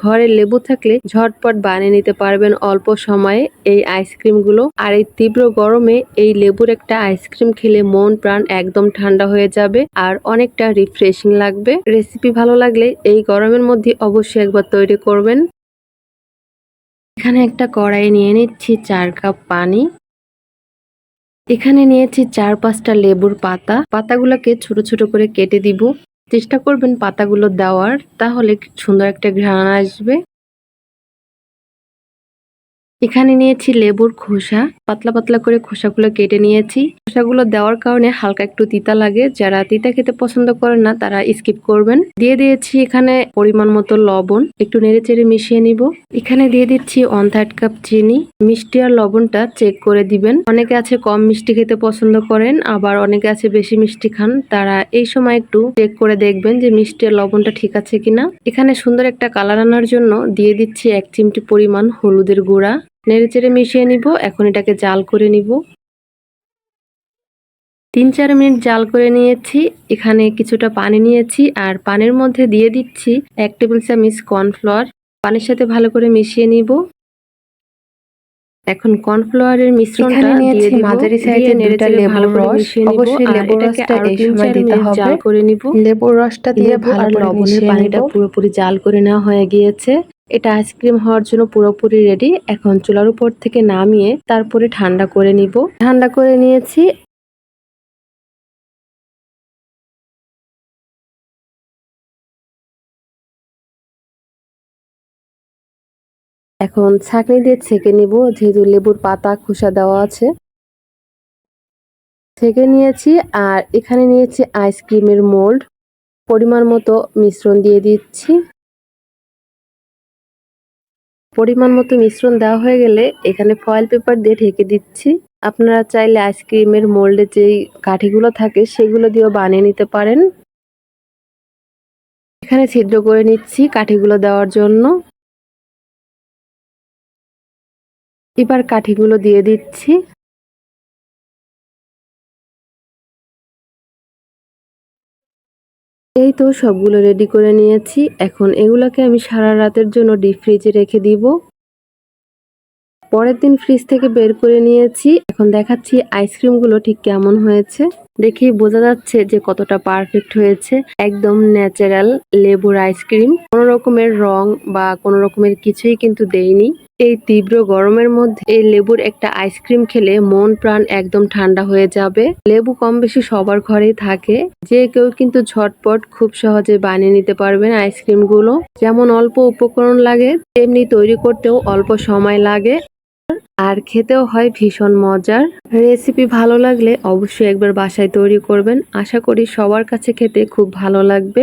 ঘরে লেবু থাকলে ঝটপট বানিয়ে নিতে পারবেন অল্প সময়ে। এই আইসক্রিমগুলো আর এই তীব্র গরমে এই লেবুর একটা আইসক্রিম খেলে মন, প্রাণ একদম ঠান্ডা হয়ে যাবে আর অনেকটা রিফ্রেশিং লাগবে। রেসিপি ভালো লাগলে এই গরমের মধ্যে অবশ্যই একবার তৈরি করবেন। এখানে একটা কড়াই নিয়ে নিচ্ছি চার কাপ পানি। এখানে নিয়েছি চার পাঁচটা লেবুর পাতা। পাতাগুলোকে ছোট ছোট করে কেটে দিব। চেষ্টা করবেন পাতাগুলো দেওয়ার তাহলে সুন্দর একটা ঘ্রাণ আসবে। এখানে নিয়েছি লেবুর খোসা। পাতলা পাতলা করে খোসাগুলো কেটে নিয়েছি। খোসাগুলো দেওয়ার কারণে হালকা একটু তিতা লাগে। যারা তিতা খেতে পছন্দ করেন না, তারা স্কিপ করবেন। দিয়ে দিয়েছি এখানে পরিমাণ মতো লবণ। একটু নেড়ে চেড়ে মিশিয়ে নিব। এখানে দিয়ে দিচ্ছি ওয়ান থার্ড কাপ চিনি। মিষ্টি আর লবণটা চেক করে দিবেন। অনেকে আছে কম মিষ্টি খেতে পছন্দ করেন, আবার অনেকে আছে বেশি মিষ্টি খান। তারা এই সময় একটু চেক করে দেখবেন যে মিষ্টি আর লবণটা ঠিক আছে কিনা। এখানে সুন্দর একটা কালার আনার জন্য দিয়ে দিচ্ছি এক চিমটি পরিমাণ হলুদের গুঁড়া। নেড়ে চেড়ে মিশিয়ে নিব। এখন এটাকে জাল করে নিব। তিন চার মিনিট জাল করে নিয়েছি। এখানে কিছুটা পানি নিয়েছি আর পানির মধ্যে দিয়ে দিচ্ছি এক টেবিল চামচ কর্নফ্লাওয়ার। পানির সাথে ভালো করে মিশিয়ে নিব। এখন কর্নফ্লাওয়ারের মিশ্রণটা দিয়ে নিয়েছি মাঝারি দুটা চেড়ে লেবুর রস। নিব। অবশ্যই লেবুর রসটা এই সময় দিতে হবে। জাল করে নিব। লেবুর রসটা দিয়ে ভালো করে লবণের পানিটা পুরোপুরি জাল করে নেওয়া হয়ে গিয়েছে। এটা আইসক্রিম হওয়ার জন্য পুরোপুরি রেডি এখন চুলার উপর থেকে নামিয়ে তারপরে ঠান্ডা করে নিব। ঠান্ডা করে নিয়েছি। এখন ছাঁকনি দিয়ে ছেঁকে নিব। যেহেতু লেবুর পাতা খোসা দেওয়া আছে। ছেঁকে নিয়েছি আর এখানে নিয়েছি আইসক্রিমের মোল্ড পরিমাণ মতো মিশ্রণ দিয়ে দিচ্ছি। পরিমাণ মতো মিশ্রণ দেওয়া হয়ে গেলে এখানে ফয়েল পেপার দিয়ে ঢেকে দিচ্ছি। আপনারা চাইলে আইসক্রিমের মোল্ডে যেই কাঠিগুলো থাকে সেগুলো দিয়েও বানিয়ে নিতে পারেন। এখানে ছিদ্র করে নিচ্ছি কাঠিগুলো দেওয়ার জন্য। এবার কাঠিগুলো দিয়ে দিচ্ছি। এই তো সবগুলো রেডি করে নিয়েছি। এখন এগুলোকে আমি সারা রাতের জন্য ডিপ ফ্রিজে রেখে দিব। পরের দিন ফ্রিজ থেকে বের করে নিয়েছি। এখন দেখাচ্ছি আইসক্রিমগুলো ঠিক কেমন হয়েছে। দেখেই বোঝা যাচ্ছে যে কতটা পারফেক্ট হয়েছে। একদম ন্যাচারাল লেবুর আইসক্রিম কোনো রকমের রং বা কোনো রকমের কিছুই কিন্তু দেয়নি। এই তীব্র গরমের মধ্যে এই লেবুর একটা আইসক্রিম খেলে মন প্রাণ একদম ঠান্ডা হয়ে যাবে। লেবু কম বেশি সবার ঘরেই থাকে। যে কেউ কিন্তু ঝটপট খুব সহজে বানিয়ে নিতে পারবেন আইসক্রিমগুলো। যেমন অল্প উপকরণ লাগে, তেমনি তৈরি করতেও অল্প সময় লাগে। আর খেতেও হয় ভীষণ মজার। রেসিপি ভালো লাগলে অবশ্যই একবার বাসায় তৈরি করবেন। আশা করি সবার কাছে খেতে খুব ভালো লাগবে।